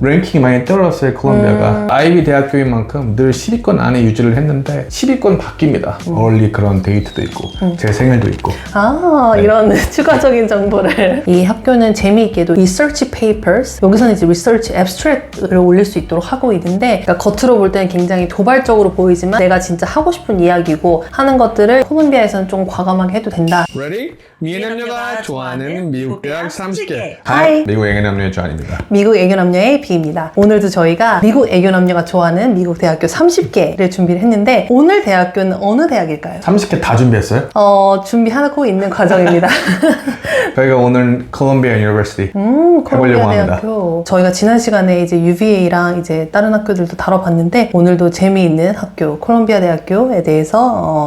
랭킹이 많이 떨어졌어요 콜롬비아가 아이비 대학교인 만큼 늘 10위권 안에 유지를 했는데 10위권 바뀝니다 얼리 그런 데이트도 있고 제 생일도 있고 아, 네. 이런 추가적인 정보를. 이 학교는 재미있게도 research papers, 여기서는 이제 research abstract를 올릴 수 있도록 하고 있는데, 그러니까 겉으로 볼 때는 굉장히 도발적으로 보이지만, 내가 진짜 하고 싶은 이야기고 하는 것들을 콜롬비아에서는 좀 과감하게 해도 된다. Ready? 미애남녀가 좋아하는 미국 대학 30개 하이. 미국 애견남녀의 조안입니다 미국 애교남녀의 비입니다. 오늘도 저희가 미국 애교남녀가 좋아하는 미국 대학교 30개를 준비를 했는데, 오늘 대학교는 어느 대학일까요? 30개 다 준비했어요? 어, 준비하고 있는 과정입니다. 저희가 오늘 콜롬비아 유니버시티 음, 해보려고 콜롬비아 합니다. 대학교. 저희가 지난 시간에 이제 UVA랑 이제 다른 학교들도 다뤄봤는데 오늘도 재미있는 학교 콜롬비아 대학교에 대해서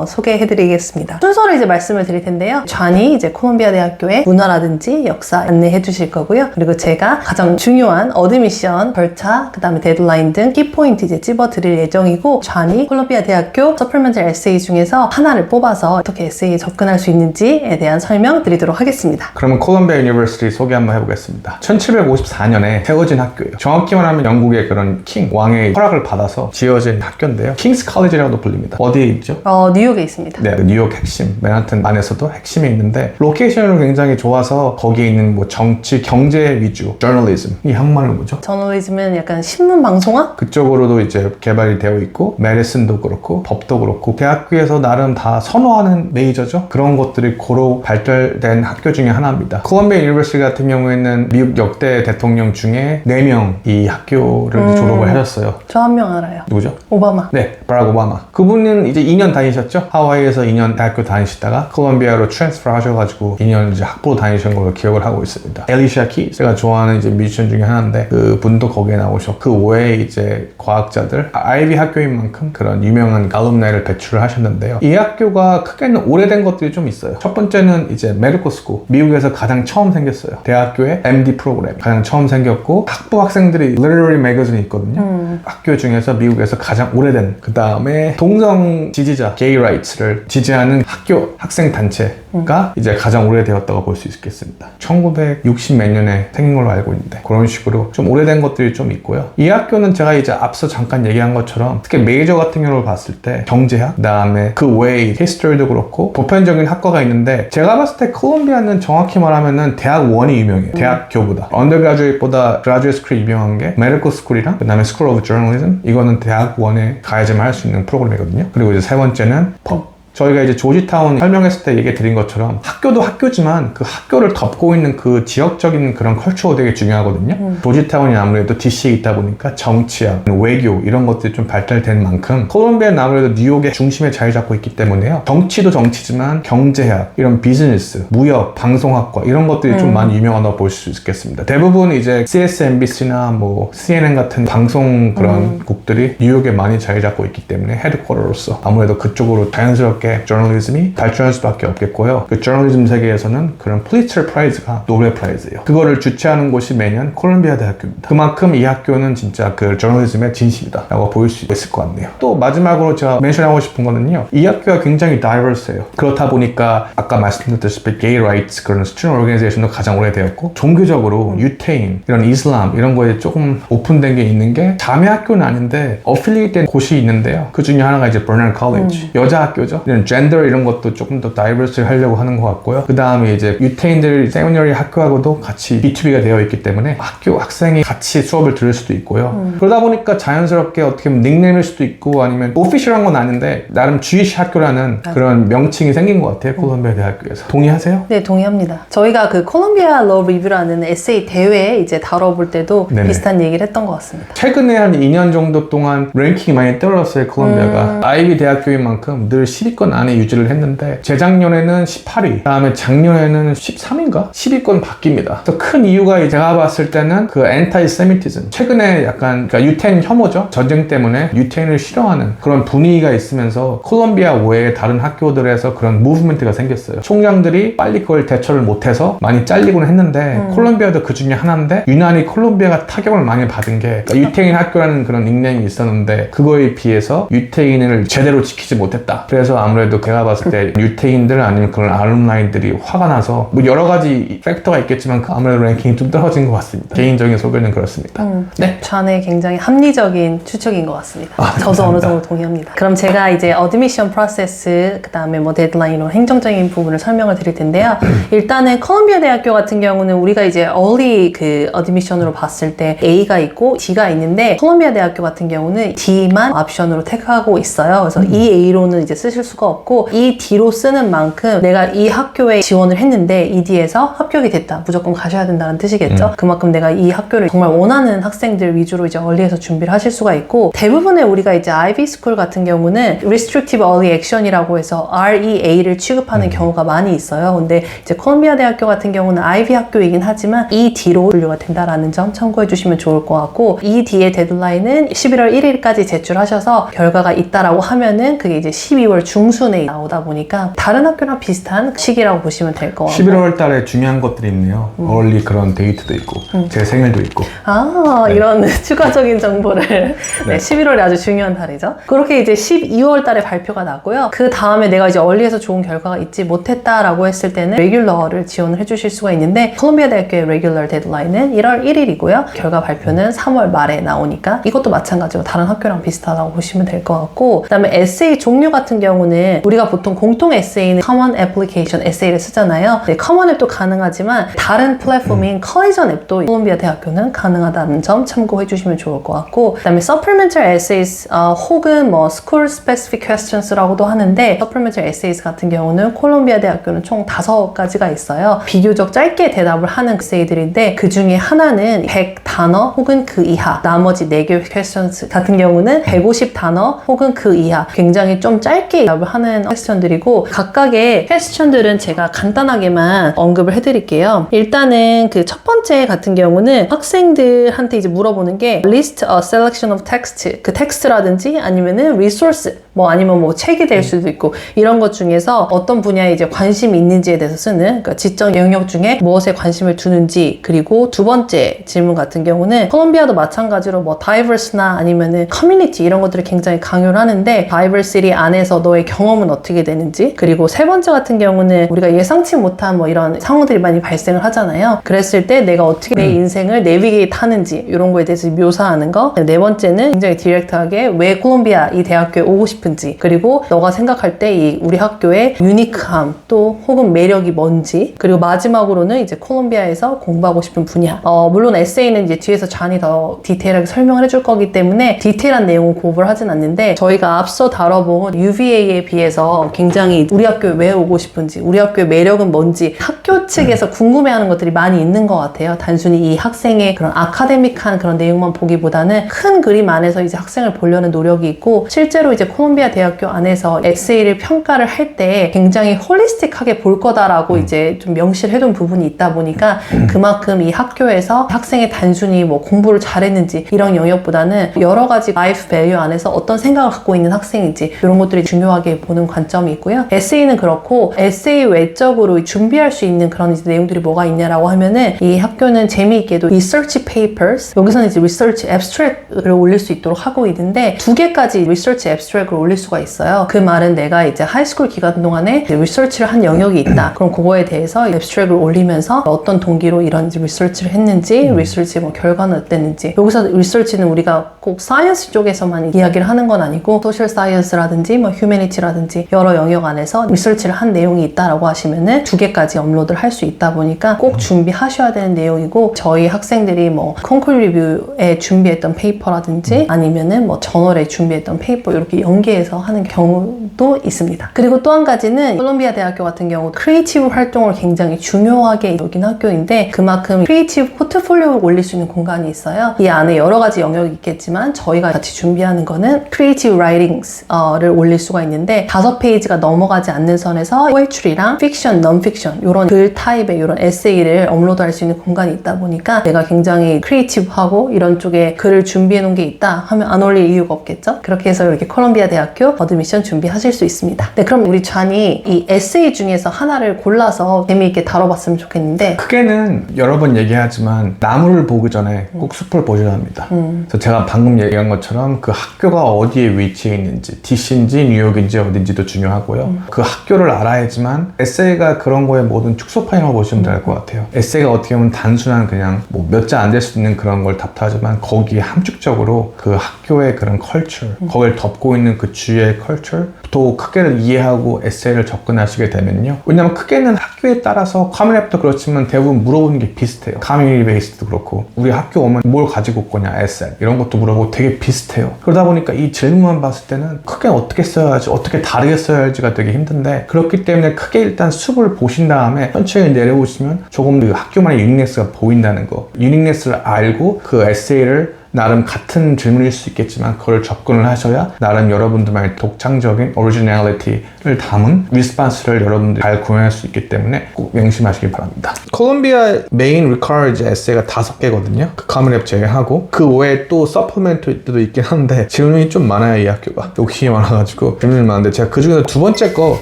어, 소개해드리겠습니다. 순서를 이제 말씀을 드릴 텐데요. 좌니 이제 콜롬비아 대학교의 문화라든지 역사 안내해 주실 거고요. 그리고 제가 가장 중요한 어드 미션 절차, 그 다음에 데드라인 등 키포인트 이제 찝어 드릴 예정이고 좌니 콜롬비아 대학교 서플멘트 에세이 중에서 하나를 뽑아서 어떻게 에세이에 접근할 수 있는지에 대한 설명 드리도록 하겠습니다. 그러면 콜롬비아 유니버시티 소개 한번 해보겠습니다 1754년에 세워진 학교예요 정확히 말하면 영국의 그런 킹 왕의 허락을 받아서 지어진 학교인데요 킹스 칼리지라고도 불립니다 어디에 있죠? 어, 뉴욕에 있습니다. 네, 그 뉴욕 핵심, 맨하튼 안에서도 핵심이 있는데 로케이션으로 굉장히 좋아서 거기에 있는 뭐 정치, 경제 위주, 저널리즘 이 한말은 뭐죠? 저널리즘은 약간 신문 방송학? 그쪽으로도 이제 개발이 되어 있고 메디슨도 그렇고 법도 그렇고 대학교에서 나름 다 선호하는 메이저죠 그런 것들이 고루 발달된 학교 중에 하나입니다 콜롬비아 유니버시티 같은 경우에는 미국 역대 대통령 중에 4명 이 학교를 졸업을 하셨어요 저 한 명 알아요. 누구죠? 오바마. 네, 바락 오바마. 그분은 이제 2년 다니셨죠? 하와이에서 2년 대학교 다니시다가 콜롬비아로 트랜스퍼 하셔가지고 2년 이제 학부 다니신 걸로 기억을 하고 있습니다. 엘리샤 키, 제가 좋아하는 이제 뮤지션 중에 하나인데 그 분도 거기에 나오셨고 그 외에 이제 과학자들, 아, 아이비 학교인 만큼 그런 유명한 알umni를 배출을 하셨는데요. 이 학교가 크게는 오래된 것들이 좀 있어요. 첫 번째는 이제 메디컬 스쿨, 미국에서 가장 처음 생겼어요. 대학교의 MD 프로그램 가장 처음 생겼고 학부 학생들이 literary magazine이 있거든요. 학교 중에서 미국에서 가장 오래된 그 다음에 동성 지지자 게이 라이츠를 지지하는 학교 학생 단체가 이제 가장 오래되었다고 볼 수 있겠습니다. 1960 몇 년에 생긴 걸로 알고 있는데 그런 식으로 좀 오래된 것들이 좀 있고요. 이 학교는 제가 이제 앞서 잠깐 얘기한 것처럼 특히 메이저 같은 경우를 봤을 때 경제학 그 다음에 그 외에 히스토리도 그렇고 보편적인 학과가 있는데 제가 봤을 때 콜롬비아는 정확히 말하면은 대학 원이 유명해요. 대학교보다 언더그라듀에이트보다 그라듀에이트 스쿨이 유명한 게 메디컬 스쿨이랑 그 다음에 스쿨 오브 저널리즘 이거는 대학 원에 가야지만 할 수 있는 프로그램이거든요. 그리고 이제 세 번째는 법. 저희가 이제 조지타운 설명했을 때 얘기 드린 것처럼 학교도 학교지만 그 학교를 덮고 있는 그 지역적인 그런 컬처가 되게 중요하거든요. 조지타운이 아무래도 DC에 있다 보니까 정치학, 외교 이런 것들이 좀 발달된 만큼 콜롬비아는 아무래도 뉴욕의 중심에 자리 잡고 있기 때문에요. 정치도 정치지만 경제학, 이런 비즈니스, 무역, 방송학과 이런 것들이 좀 많이 유명하다고 볼 수 있겠습니다. 대부분 이제 CSNBC나 뭐 CNN 같은 방송 그런 국들이 뉴욕에 많이 자리 잡고 있기 때문에 헤드쿼터로서 아무래도 그쪽으로 자연스럽게 저널리즘이 발전할 수밖에 없겠고요. 그 저널리즘 세계에서는 그런 플리처 프라이즈가 노벨 프라이즈예요. 그거를 주최하는 곳이 매년 콜롬비아 대학교입니다. 그만큼 이 학교는 진짜 그 저널리즘의 진심이다라고 보일 수 있을 것 같네요. 또 마지막으로 제가 멘션하고 싶은 거는요. 이 학교가 굉장히 다이버스해요. 그렇다 보니까 아까 말씀드렸다시피 게이 라이츠 그런 스튜던트 오르가니제이션도 가장 오래되었고 종교적으로 유태인 이런 이슬람 이런 거에 조금 오픈된 게 있는 게 자매 학교는 아닌데 어필리된 곳이 있는데요. 그 중에 하나가 이제 버널 컬리지 여자 학교죠. 이런 젠더 이런 것도 조금 더 다이버스 하려고 하는 것 같고요. 그 다음에 이제 유태인들 세미너리 학교하고도 같이 B2B가 되어 있기 때문에 학교 학생이 같이 수업을 들을 수도 있고요. 그러다 보니까 자연스럽게 어떻게 보면 닉네임일 수도 있고 아니면 오피셜한 건 아닌데 나름 주이시 학교라는 그런 명칭이 생긴 것 같아요. 콜롬비아 대학교에서. 동의하세요? 네, 동의합니다. 저희가 그 콜롬비아 러 리뷰라는 에세이 대회 이제 다뤄볼 때도 네네. 비슷한 얘기를 했던 것 같습니다. 최근에 한 2년 정도 동안 랭킹이 많이 떨어졌어요, 콜롬비아가. 아이비 대학교인 만큼 늘 10위권 안에 유지를 했는데, 재작년에는 18위, 다음에 작년에는 13위인가? 10위권 바뀝니다. 그래서 큰 이유가 제가 봤을 때는 그 엔타이 세미티즘. 최근에 약간 그러니까 유태인 혐오죠. 전쟁 때문에 유태인을 싫어하는 그런 분위기가 있으면서 콜롬비아 외에 다른 학교들에서 그런 무브먼트가 생겼어요. 총장들이 빨리 그걸 대처를 못해서 많이 잘리곤 했는데, 콜롬비아도 그 중에 하나인데, 유난히 콜롬비아가 타격을 많이 받은 게 그러니까 유태인 학교라는 그런 닉네임이 있었는데 그거에 비해서 유태인을 제대로 지키지 못했다. 그래서 아 무래도 제가 봤을 때 유태인들 아니면 그런 알룸나이들이 화가 나서 뭐 여러 가지 팩터가 있겠지만 그 아무래도 랭킹이 좀 떨어진 것 같습니다. 개인적인 소견은 그렇습니다. 네. 좌의 굉장히 합리적인 추측인 것 같습니다. 아, 저도. 어느 정도 동의합니다. 그럼 제가 이제 어드미션 프로세스, 그 다음에 뭐 데드라인 이런 행정적인 부분을 설명을 드릴 텐데요. 일단은 컬럼비아 대학교 같은 경우는 우리가 이제 early 그 어드미션으로 봤을 때 A가 있고 D가 있는데 컬럼비아 대학교 같은 경우는 D만 옵션으로 택하고 있어요. 그래서 이 A로는 이제 쓰실 수가 없고 이 D로 쓰는 만큼 내가 이 학교에 지원을 했는데 이 D에서 합격이 됐다. 무조건 가셔야 된다는 뜻이겠죠. 그만큼 내가 이 학교를 정말 원하는 학생들 위주로 이제 얼리에서 준비를 하실 수가 있고 대부분의 우리가 이제 아이비 스쿨 같은 경우는 restrictive early action이라고 해서 REA를 취급하는 경우가 많이 있어요. 근데 이제 콜ум비아 대학교 같은 경우는 아이비 학교이긴 하지만 이 D로 분류가 된다라는 점 참고해 주시면 좋을 것 같고 이 D의 데드라인은 11월 1일까지 제출하셔서 결과가 있다라고 하면은 그게 이제 12월 중 순에 나오다 보니까 다른 학교랑 비슷한 시기라고 보시면 될 것 같고 11월 달에 중요한 것들이 있네요. 얼리 그런 데이트도 있고 제 생일도 있고 아, 이런 추가적인 정보를. 네, 11월이 아주 중요한 달이죠. 그렇게 이제 12월 달에 발표가 나고요. 그 다음에 내가 이제 얼리에서 좋은 결과가 있지 못했다라고 했을 때는 레귤러를 지원을 해주실 수가 있는데, 콜롬비아 대학교의 레귤러 데드라인은 1월 1일이고요. 결과 발표는 3월 말에 나오니까 이것도 마찬가지로 다른 학교랑 비슷하다고 보시면 될 것 같고, 그 다음에 에세이 종류 같은 경우는 우리가 보통 공통 에세이는 Common Application 에세이를 쓰잖아요. 네, Common 앱도 가능하지만 다른 플랫폼인 컬리전 앱도 콜롬비아 대학교는 가능하다는 점 참고해 주시면 좋을 것 같고 그다음에 supplemental essays 어, 혹은 뭐 school specific questions라고도 하는데 supplemental essays 같은 경우는 콜롬비아 대학교는 총 다섯 가지가 있어요. 비교적 짧게 대답을 하는 에세이들인데 그 중에 하나는 100단어 혹은 그 이하 나머지 4개 questions 같은 경우는 150단어 혹은 그 이하 굉장히 좀 짧게 대답을 하는 퀘스천들이고 각각의 퀘스천들은 제가 간단하게만 언급을 해드릴게요. 일단은 그 첫 번째 같은 경우는 학생들한테 이제 물어보는 게 list a selection of text 그 텍스트라든지 아니면은 resource 뭐 아니면 뭐 책이 될 수도 있고 이런 것 중에서 어떤 분야에 이제 관심이 있는지에 대해서 쓰는 그러니까 지적 영역 중에 무엇에 관심을 두는지 그리고 두 번째 질문 같은 경우는 콜롬비아도 마찬가지로 뭐 diverse나 아니면은 community 이런 것들을 굉장히 강요를 하는데 diversity 안에서 너의 경험은 어떻게 되는지 그리고 세 번째 같은 경우는 우리가 예상치 못한 뭐 이런 상황들이 많이 발생을 하잖아요. 그랬을 때 내가 어떻게 내 인생을 내비게이트 하는지 이런 거에 대해서 묘사하는 거. 네 번째는 굉장히 디렉트하게 왜 콜롬비아 이 대학교에 오고 싶 은지 그리고 너가 생각할 때 이 우리 학교의 유니크함 또 혹은 매력이 뭔지 그리고 마지막으로는 이제 콜롬비아에서 공부하고 싶은 분야. 어, 물론 에세이는 이제 뒤에서 잔이 더 디테일하게 설명을 해줄 거기 때문에 디테일한 내용은 공부를 하진 않는데 저희가 앞서 다뤄본 UVA에 비해서 굉장히 우리 학교에 왜 오고 싶은지 우리 학교의 매력은 뭔지 학교 측에서 궁금해하는 것들이 많이 있는 것 같아요. 단순히 이 학생의 그런 아카데믹한 그런 내용만 보기보다는 큰 그림 안에서 이제 학생을 보려는 노력이 있고 실제로 이제 콜롬비아 대학교 안에서 에세이를 평가를 할 때 굉장히 홀리스틱하게 볼 거다라고 이제 좀 명시를 해둔 부분이 있다 보니까 그만큼 이 학교에서 학생이 단순히 뭐 공부를 잘했는지 이런 영역보다는 여러 가지 라이프 밸류 안에서 어떤 생각을 갖고 있는 학생인지 이런 것들이 중요하게 보는 관점이 있고요. 에세이는 그렇고 에세이 외적으로 준비할 수 있는 그런 내용들이 뭐가 있냐라고 하면은 이 학교는 재미있게도 research papers 여기서는 이제 research abstract를 올릴 수 있도록 하고 있는데 두 개까지 research abstract를 올릴 수가 있어요. 그 말은 내가 이제 하이스쿨 기간 동안에 리서치를 한 영역이 있다. 그럼 그거에 대해서 앱스트랙을 올리면서 어떤 동기로 이런 리서치를 했는지, 리서치 뭐 결과는 어땠는지. 여기서 리서치는 우리가 꼭 사이언스 쪽에서만 이야기를 하는 건 아니고 소셜 사이언스라든지 뭐 휴메니티라든지 여러 영역 안에서 리서치를 한 내용이 있다라고 하시면은 두 개까지 업로드를 할 수 있다 보니까 꼭 준비하셔야 되는 내용이고 저희 학생들이 뭐 콩쿨 리뷰에 준비했던 페이퍼라든지 아니면은 뭐 저널에 준비했던 페이퍼 이렇게 연계 해서 하는 경우도 있습니다. 그리고 또 한 가지는 콜롬비아 대학교 같은 경우 크리에이티브 활동을 굉장히 중요하게 여긴 학교인데 그만큼 크리에이티브 포트폴리오를 올릴 수 있는 공간이 있어요. 이 안에 여러 가지 영역이 있겠지만 저희가 같이 준비하는 거는 크리에이티브 라이팅스를 올릴 수가 있는데 다섯 페이지가 넘어가지 않는 선에서 포에츄리랑 픽션, 넌픽션 이런 글 타입의 이런 에세이를 업로드할 수 있는 공간이 있다 보니까 내가 굉장히 크리에이티브하고 이런 쪽에 글을 준비해 놓은 게 있다 하면 안 올릴 이유가 없겠죠. 그렇게 해서 이렇게 콜롬비아 대학 대학교 어드미션 준비하실 수 있습니다. 네, 그럼 우리 잔이 이 에세이 중에서 하나를 골라서 재미있게 다뤄봤으면 좋겠는데 크게는 여러 번 얘기하지만 나무를 보기 전에 꼭 숲을 보셔야 합니다. 그래서 제가 방금 얘기한 것처럼 그 학교가 어디에 위치해 있는지, DC인지 뉴욕인지 어딘지도 중요하고요. 그 학교를 알아야지만 에세이가 그런 거에 모든 축소판이라고 보시면 될 것 같아요. 에세이가 어떻게 보면 단순한 그냥 뭐 몇 자 안 될 수 있는 그런 걸 답하지만 거기에 함축적으로 그 학교의 그런 컬처, 거기를 덮고 있는 그 주위의 컬처, 또 크게를 이해하고 에세이를 접근하시게 되면요. 왜냐면 크게는 학교에 따라서 카미랩도 그렇지만 대부분 물어보는 게 비슷해요. 커뮤니티 베이스도 그렇고 우리 학교 오면 뭘 가지고 올 거냐, 에세이 이런 것도 물어보고 되게 비슷해요. 그러다 보니까 이 질문만 봤을 때는 크게 어떻게 써야지, 어떻게 다르게 써야 할지가 되게 힘든데 그렇기 때문에 크게 일단 숲을 보신 다음에 천천히 내려오시면 조금 더 학교만의 유닉네스가 보인다는 거. 유닉네스를 알고 그 에세이를 나름 같은 질문일 수 있겠지만 그걸 접근을 하셔야 나름 여러분들만의 독창적인 오리지널리티를 담은 리스판스를 여러분들이 잘 구현할 수 있기 때문에 꼭 명심하시기 바랍니다. 콜롬비아 메인 리커리지 에세이가 다섯 개거든요. 그 카메랩 제외하고 그 외에 또 서플멘트도 있긴 한데 질문이 좀 많아요 이 학교가 욕심이 많아가지고 질문이 많은데 제가 그 중에서 두 번째 거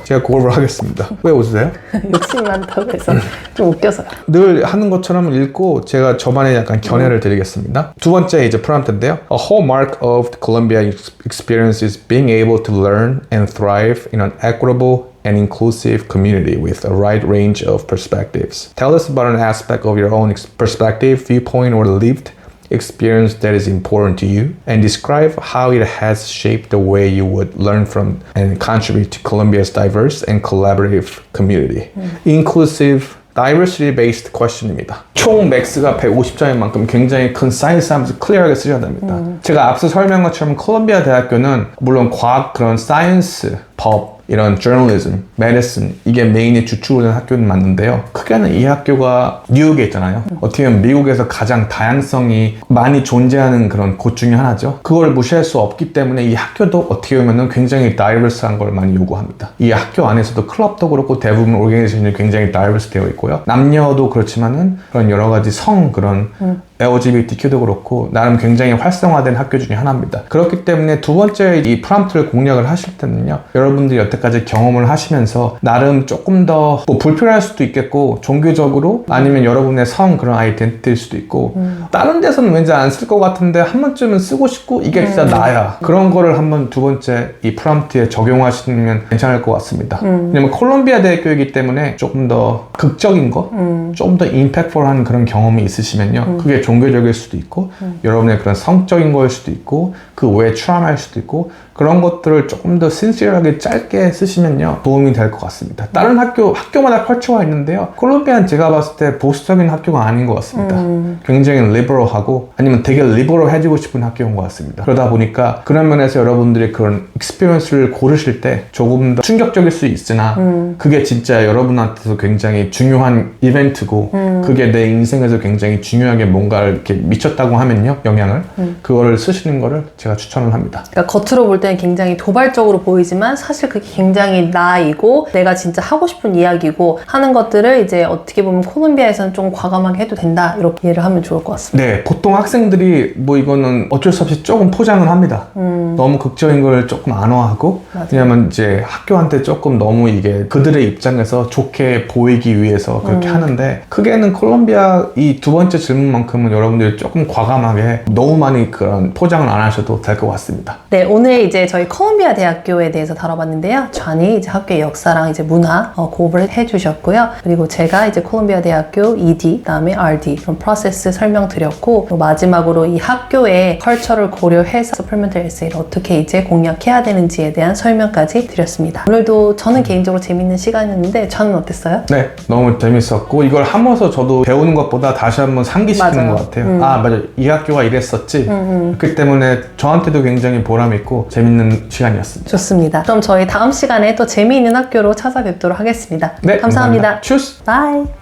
제가 그걸 하겠습니다. 왜 웃으세요? 욕심이 많다고 해서 좀 웃겨서요. 늘 하는 것처럼 읽고 제가 저만의 약간 견해를 드리겠습니다. 두 번째 이제 prompted there. A hallmark of the Columbia experience is being able to learn and thrive in an equitable and inclusive community with a wide range of perspectives. Tell us about an aspect of your own perspective, viewpoint, or lived experience that is important to you and describe how it has shaped the way you would learn from and contribute to Columbia's diverse and collaborative community. Mm. Inclusive diversity based question입니다. 총 맥스가 150점인 만큼 굉장히 컨사이스하면서 클리어하게 쓰셔야 됩니다. 제가 앞서 설명한 것처럼 콜롬비아 대학교는 물론 과학 그런 사이언스, 법 이런 journalism, medicine 이게 메인의 주축으로 된 학교는 맞는데요. 크게는 이 학교가 뉴욕에 있잖아요. 어떻게 보면 미국에서 가장 다양성이 많이 존재하는 그런 곳 중에 하나죠. 그걸 무시할 수 없기 때문에 이 학교도 어떻게 보면 굉장히 다이버스한 걸 많이 요구합니다. 이 학교 안에서도 클럽도 그렇고 대부분 오르게니제이션이 굉장히 다이버스 되어 있고요. 남녀도 그렇지만은 그런 여러 가지 성 그런 LGBTQ도 그렇고 나름 굉장히 활성화된 학교 중에 하나입니다. 그렇기 때문에 두 번째 이 프람프트를 공략을 하실 때는요. 여러분들이 여태 까지 경험을 하시면서 나름 조금 더 뭐 불편할 수도 있겠고 종교적으로 아니면 여러분의 성 그런 아이덴티티일 수도 있고 다른 데서는 왠지 안 쓸 것 같은데 한 번쯤은 쓰고 싶고 이게 진짜 나야. 그런 거를 한번 두 번째 이 프람프트에 적용하시면 괜찮을 것 같습니다. 왜냐면 콜롬비아 대학교이기 때문에 조금 더 극적인 거, 좀더 임팩트풀한 그런 경험이 있으시면요. 그게 종교적일 수도 있고, 여러분의 그런 성적인 거일 수도 있고, 그 외에 트라마일 수도 있고, 그런 것들을 조금 더 신실하게 짧게 쓰시면요. 도움이 될 것 같습니다. 다른 학교, 학교마다 컬처가 있는데요. 콜롬비아는 제가 봤을 때 보수적인 학교가 아닌 것 같습니다. 굉장히 리버럴하고, 아니면 되게 리버럴해지고 싶은 학교인 것 같습니다. 그러다 보니까 그런 면에서 여러분들이 그런 익스피리언스를 고르실 때 조금 더 충격적일 수 있으나, 그게 진짜 여러분한테도 굉장히 중요한 이벤트고, 그게 내 인생에서 굉장히 중요하게 뭔가를 이렇게 미쳤다고 하면요. 영향을. 그거를 쓰시는 거를 제가 추천을 합니다. 그러니까 겉으로 볼때 는 굉장히 도발적으로 보이지만 사실 그게 굉장히 나이고 내가 진짜 하고 싶은 이야기고 하는 것들을 이제 어떻게 보면 콜롬비아에서는 좀 과감하게 해도 된다 이렇게 이해를 하면 좋을 것 같습니다. 네, 보통 학생들이 뭐 이거는 어쩔 수 없이 조금 포장을 합니다. 너무 극적인 걸 조금 안화하고. 왜냐면 이제 학교한테 조금 너무 이게 그들의 입장에서 좋게 보이기 위해서 그렇게 하는데 크게는 콜롬비아 이 두 번째 질문만큼은 여러분들이 조금 과감하게 너무 많이 그런 포장을 안 하셔도 될 것 같습니다. 네, 오늘 이제 저희 콜롬비아 대학교에 대해서 다뤄봤는데요. 전이 이제 학교의 역사랑 이제 문화 어, 공부를 해주셨고요. 그리고 제가 이제 콜롬비아 대학교 ED, 그다음에 RD 그런 프로세스 설명드렸고 또 마지막으로 이 학교의 컬처를 고려해서 서플멘트 에세이를 어떻게 이제 공략해야 되는지에 대한 설명까지 드렸습니다. 오늘도 저는 개인적으로 재밌는 시간이었는데 저는 어땠어요? 네, 너무 재밌었고 이걸 하면서 저도 배우는 것보다 다시 한번 상기시키는 맞아요. 음. 것 같아요. 아 맞아, 이 학교가 이랬었지. 그렇기 때문에 저한테도 굉장히 보람 있고 재밌 는 시간이었습니다. 좋습니다. 그럼 저희 다음 시간에 또 재미있는 학교로 찾아뵙도록 하겠습니다. 네, 감사합니다. 추스. 바이.